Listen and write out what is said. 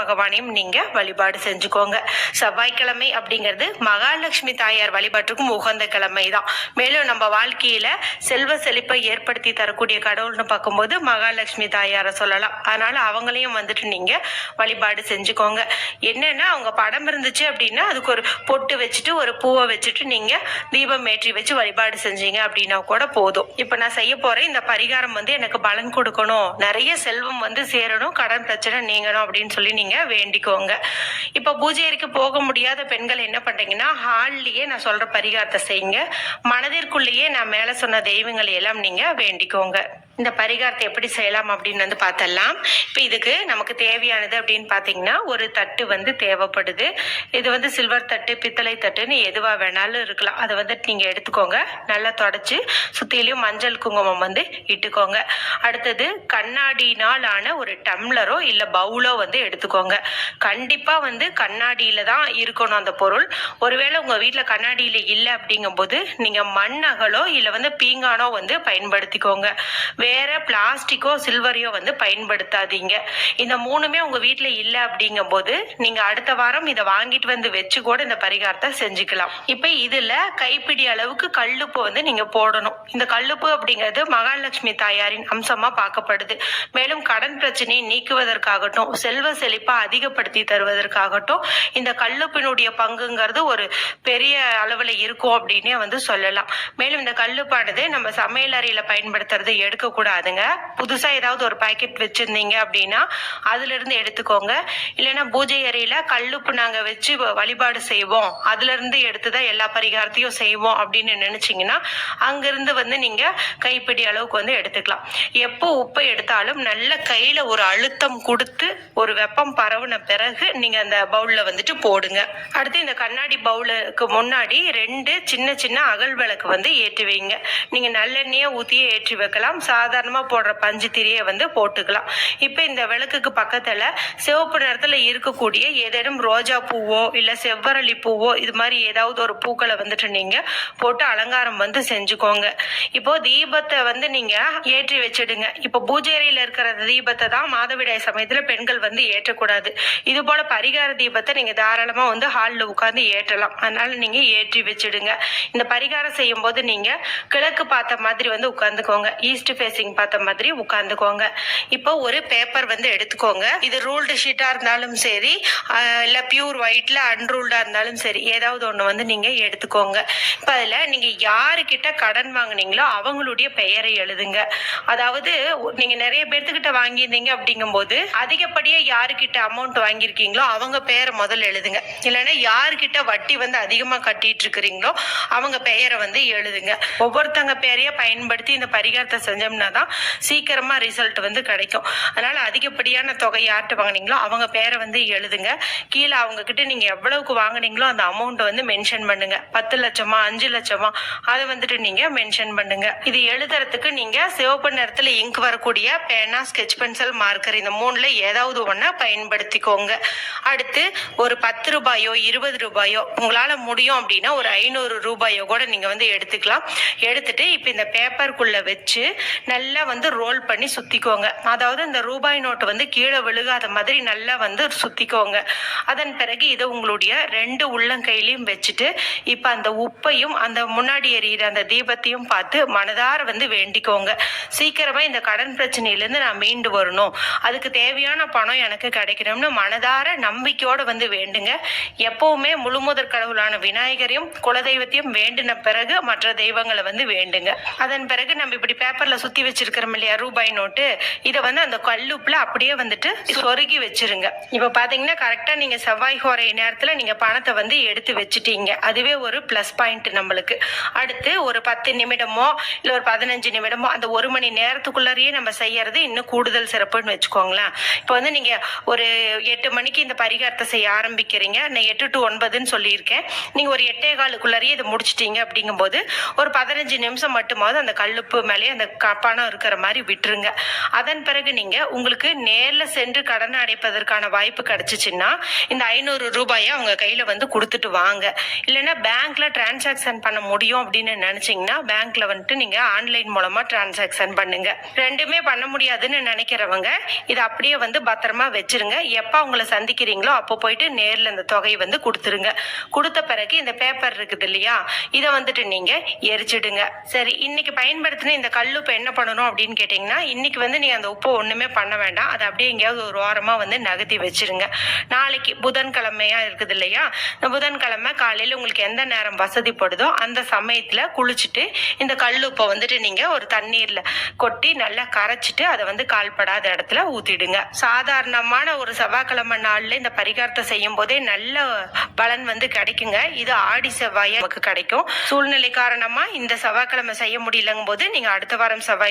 பகவானையும் நீங்க வழிபாடு செஞ்சுக்கோங்க. செவ்வாய்க்கிழமை அப்படிங்கிறது மகாலட்சுமி தாயார் வழிபாட்டுக்கும் உகந்த கிழமை தான் மேலும் நம்ம வாழ்க்கையில செல்வ செழிப்பை ஏற்படுத்தி தரக்கூடிய கடவுள்னு பார்க்கும்போது மகாலட்சுமி தாயாரை சொல்லலாம். அதனால அவங்களையும் வந்துட்டு நீங்க வழிபாடு செஞ்சுக்கோங்க. என்னன்னா அவங்க படம் இருந்துச்சு அப்படின்னா அதுக்கு ஒரு பொட்டு வச்சுட்டு ஒரு பூவை வச்சுட்டு நீங்க தீபம் ஏற்றி வச்சு வழிபாடு செஞ்சீங்க அப்படின்னா கூட போதும். இப்ப நான் செய்ய போறேன் இந்த பரிகாரம் வந்து எனக்கு பலன் கொடுக்கணும். நிறைய செல்வம் வந்து சேரணும் கடன் பிரச்சனை நீங்கணும் அப்படின்னு சொல்லி நீங்க வேண்டிக்கோங்க. இப்போ பூஜை அறைக்கு போக முடியாத பெண்கள் என்ன பண்ணுறீங்கன்னா ஹால்லேயே நான் சொல்ற பரிகாரத்தை செய்யுங்க. மனதிற்குள்ளேயே நான் மேலே சொன்ன தெய்வங்களை எல்லாம் நீங்க வேண்டிக்கோங்க. இந்த பரிகாரத்தை எப்படி செய்யலாம் அப்படின்னு வந்து பார்த்தலாம். இப்போ இதுக்கு நமக்கு தேவையானது அப்படின்னு பார்த்தீங்கன்னா ஒரு தட்டு வந்து தேவைப்படுது. இது வந்து சில்வர் தட்டு பித்தளை தட்டுன்னு எதுவாக வேணாலும் இருக்கலாம். அதை வந்து நீங்கள் எடுத்துக்கோங்க. நல்லா தொடச்சி சுற்றிலையும் மஞ்சள் குங்குமம் வந்து இட்டுக்கோங்க. அடுத்தது கண்ணாடினால் ஆன ஒரு டம்ளரோ இல்லை பவுலோ வந்து எடுத்துக்கோங்க. கண்டிப்பாக வந்து கண்ணாடியில் தான் இருக்கணும் அந்த பொருள். ஒருவேளை உங்கள் வீட்டில் கண்ணாடியில் இல்லை அப்படிங்கும்போது நீங்கள் மண் அகலோ இல்லை வந்து பீங்கானோ வந்து பயன்படுத்திக்கோங்க. வேற பிளாஸ்டிக்கோ சில்வரையோ வந்து பயன்படுத்தாதீங்க. இந்த மூணுமே உங்க வீட்ல இல்ல அப்படிங்கும்போது நீங்க அடுத்த வாரம் இதை வாங்கிட்டு வந்து வச்சு கூட இந்த பரிகாரத்தை செஞ்சுக்கலாம். இப்ப இதுல கைப்பிடி அளவுக்கு கல்லுப்பு வந்து நீங்க போடணும். இந்த கல்லுப்பு அப்படிங்கிறது மகாலட்சுமி தாயாரின் அம்சமா பார்க்கப்படுது. மேலும் கடன் பிரச்சனையை நீக்குவதற்காகட்டும் செல்வ செழிப்பா அதிகப்படுத்தி தருவதற்காகட்டும் இந்த கல்லுப்பினுடைய பங்குங்கிறது ஒரு பெரிய அளவுல இருக்கும் அப்படின்னே வந்து சொல்லலாம். மேலும் இந்த கல்லுப்பானது நம்ம சமையல் அறையில பயன்படுத்துறது கூடாதுங்க புதுசா ஏதாவது ஒரு பாக்கெட் வச்சிருந்தீங்க அப்படின்னா அதுல இருந்து எடுத்துக்கோங்க. இல்லைன்னா பூஜை அறையில கல்லுப்பு நாங்க வச்சு வ- வழிபாடு செய்வோம். அதுல இருந்து எடுத்துதான் எல்லா பரிகாரத்தையும் செய்வோம் அப்படின்னு நினைச்சீங்கன்னா அங்கிருந்து வந்து நீங்க கைப்பிடி அளவுக்கு வந்து எடுத்துக்கலாம். எப்போ உப்பை எடுத்தாலும் நல்ல கையில ஒரு அழுத்தம் கொடுத்து ஒரு வெப்பம் பரவுன பிறகு நீங்க அந்த பவுல்ல வந்துட்டு போடுங்க. அடுத்து இந்த கண்ணாடி பவுலுக்கு முன்னாடி ரெண்டு சின்ன சின்ன அகல் விளக்கு வந்து ஏற்றி வைங்க. நீங்க நல்லெண்ணெயை ஊத்தியே ஏற்றி வைக்கலாம். சா சாதாரணமாக போடுற பஞ்சு திரியை வந்து போட்டுக்கலாம். இப்போ இந்த விளக்குக்கு பக்கத்தில் சிவப்பு நிறத்தில் இருக்கக்கூடிய ஏதேனும் ரோஜா பூவோ இல்லை செவ்வரளி பூவோ இது மாதிரி ஏதாவது ஒரு பூக்களை வந்துட்டு நீங்கள் போட்டு அலங்காரம் வந்து செஞ்சுக்கோங்க. இப்போ தீபத்தை வந்து நீங்கள் ஏற்றி வச்சிடுங்க. இப்போ பூஜை இருக்கிற தீபத்தை தான் மாதவிடாய் சமயத்தில் பெண்கள் வந்து ஏற்றக்கூடாது. இது போல பரிகார தீபத்தை நீங்கள் தாராளமாக வந்து ஹாலில் உட்காந்து ஏற்றலாம். அதனால நீங்கள் ஏற்றி வச்சிடுங்க. இந்த பரிகாரம் செய்யும்போது நீங்கள் கிழக்கு பார்த்த மாதிரி வந்து உட்காந்துக்கோங்க ஈஸ்ட் ஃபேஸ் ஃபேசிங் பார்த்த மாதிரி உட்காந்துக்கோங்க இப்போ ஒரு பேப்பர் வந்து எடுத்துக்கோங்க. இது ரூல்டு ஷீட்டா இருந்தாலும் சரி இல்லை இல்ல பியூர் ஒயிட்ல அன்ரூல்டா இருந்தாலும் சரி ஏதாவது ஒண்ணு வந்து நீங்க எடுத்துக்கோங்க. இப்போ அதுல நீங்க யாருக்கிட்ட கடன் வாங்குனீங்களோ அவங்களுடைய பெயரை எழுதுங்க. அதாவது நீங்க நிறைய பேர்த்துக்கிட்ட வாங்கியிருந்தீங்க அப்படிங்கும்போது அதிகப்படியா யாருக்கிட்ட அமௌண்ட் வாங்கியிருக்கீங்களோ அவங்க பெயரை முதல்ல எழுதுங்க. இல்லைன்னா யாருக்கிட்ட வட்டி வந்து அதிகமா கட்டிட்டு இருக்கிறீங்களோ அவங்க பெயரை வந்து எழுதுங்க. ஒவ்வொருத்தங்க பெயரையே பயன்படுத்தி இந்த பரிகாரத்தை செஞ்சோம்னா தான் சீக்கிரமா ரிசல்ட் வந்து கிடைக்கும். அதனால அதிகப்படியான தொகை யார்கிட்ட வாங்குனீங்களோ அவங்க பேரை வந்து எழுதுங்க. கீழே அவங்க கிட்ட நீங்க எவ்வளவுக்கு வாங்குனீங்களோ அந்த அமௌண்ட் வந்து மென்ஷன் பண்ணுங்க. பத்து லட்சமா அஞ்சு லட்சமா அதை வந்துட்டு நீங்க மென்ஷன் பண்ணுங்க. இது எழுதுறதுக்கு நீங்க சிவப்பு நிறத்துல இங்க் வரக்கூடிய பேனா ஸ்கெட்ச் பென்சில் மார்க்கர் இந்த மூணுல ஏதாவது ஒண்ண பயன்படுத்திக்கோங்க. அடுத்து ஒரு பத்து ரூபாயோ இருபது ரூபாயோ உங்களால முடியும் அப்படின்னா ஒரு ஐநூறு ரூபாயோ கூட நீங்க வந்து எடுத்துக்கலாம். எடுத்துட்டு இப்ப இந்த பேப்பருக்குள்ள வச்சு நல்லா வந்து ரோல் பண்ணி சுத்திக்கோங்க. அதாவது இந்த ரூபாய் நோட்டு வந்து கீழே விழுகாத மாதிரி நல்லா வந்து சுத்திக்கோங்க. அதன் பிறகு இதை உங்களுடைய ரெண்டு உள்ளங்கையிலையும் வச்சுட்டு இப்போ அந்த உப்பையும் அந்த முன்னாடி எரியிற அந்த தீபத்தையும் பார்த்து மனதார வந்து வேண்டிக்கோங்க. சீக்கிரமா இந்த கடன் பிரச்சனையிலேருந்து நான் மீண்டு வரணும். அதுக்கு தேவையான பணம் எனக்கு கிடைக்கணும்னு மனதார நம்பிக்கையோட வந்து வேண்டுங்க. எப்பவுமே முழுமுதற் கடவுளான விநாயகரையும் குலதெய்வத்தையும் வேண்டின பிறகு மற்ற தெய்வங்களை வந்து வேண்டுங்க. அதன் பிறகு நம்ம இப்படி பேப்பர்ல சுத்தி வச்சிருக்கிறோம் இல்லையா ரூபாய் நோட்டு? இதை வந்து அந்த கல்லுப்புல அப்படியே வந்துட்டு சொருகி வச்சிருங்க. இப்ப பாத்தீங்கன்னா கரெக்டா நீங்க செவ்வாய் ஹோரை நேரத்துல நீங்க பணத்தை வந்து எடுத்து வச்சுட்டீங்க. அதுவே ஒரு பிளஸ் பாயிண்ட் நம்மளுக்கு. அடுத்து ஒரு பத்து நிமிடமோ இல்ல ஒரு பதினஞ்சு நிமிடமோ அந்த ஒரு மணி நேரத்துக்குள்ளேயே நம்ம செய்யறது இன்னும் கூடுதல் சிறப்புன்னு வச்சுக்கோங்களேன். இப்போ வந்து நீங்க ஒரு எட்டு மணிக்கு இந்த பரிகாரத்தை செய்ய ஆரம்பிக்கிறீங்க. நான் எட்டு டு ஒன்பதுன்னு சொல்லியிருக்கேன். நீங்க ஒரு எட்டே காலுக்குள்ளாரியே இதை முடிச்சிட்டீங்க அப்படிங்கும்போது ஒரு பதினஞ்சு நிமிஷம் மட்டுமாவது அந்த கல்லுப்பு மேலேயே அந்த பணம் இருக்கிற மாதிரி விட்டுருங்க. அதன் பிறகு நீங்கள் உங்களுக்கு நேரில் சென்று கடன் அடைப்பதற்கான வாய்ப்பு கிடச்சிச்சின்னா இந்த ஐநூறு ரூபாயை அவங்க கையில் வந்து கொடுத்துட்டு வாங்க. இல்லைன்னா பேங்க்ல டிரான்சாக்ஷன் பண்ண முடியும் அப்படின்னு நினச்சிங்கன்னா பேங்க்ல வந்துட்டு நீங்கள் ஆன்லைன் மூலமாக டிரான்சாக்ஷன் பண்ணுங்க. ரெண்டுமே பண்ண முடியாதுன்னு நினைக்கிறவங்க இதை அப்படியே வந்து பத்திரமா வச்சிருங்க. எப்போ அவங்கள சந்திக்கிறீங்களோ அப்போ போயிட்டு நேரில் இந்த தொகையை வந்து கொடுத்துருங்க. கொடுத்த பிறகு இந்த பேப்பர் இருக்குது இல்லையா இதை வந்துட்டு நீங்கள் எரிச்சிடுங்க. சரி இன்னைக்கு பயன்படுத்தின இந்த கல்லுப்பு என்ன பண்ணணும் அப்படின்னு கேட்டிங்கன்னா இன்னைக்கு வந்து நீங்கள் அந்த உப்பு ஒன்றுமே பண்ண வேண்டாம். அதை அப்படியே எங்கேயாவது ஒரு வாரமாக வந்து நகர்த்தி வச்சுருங்க. நாளைக்கு புதன்கிழமையாக இருக்குது இல்லையா? இந்த புதன்கிழமை காலையில் உங்களுக்கு எந்த நேரம் வசதிப்படுதோ அந்த சமயத்தில் குளிச்சுட்டு இந்த கல் உப்பை வந்துட்டு நீங்கள் ஒரு தண்ணீரில் கொட்டி நல்லா கரைச்சிட்டு அதை வந்து கால்படாத இடத்துல ஊற்றிடுங்க சாதாரணமான ஒரு செவ்வாய்க்கிழமை நாளில் இந்த பரிகாரத்தை செய்யும் போதே நல்ல பலன் வந்து கிடைக்குங்க. இது ஆடி செவ்வாய் நமக்கு கிடைக்கும். சூழ்நிலை காரணமாக இந்த செவ்வாய்க்கிழமை செய்ய முடியலங்கும் போது நீங்கள் அடுத்த வாரம் செவ்வாய்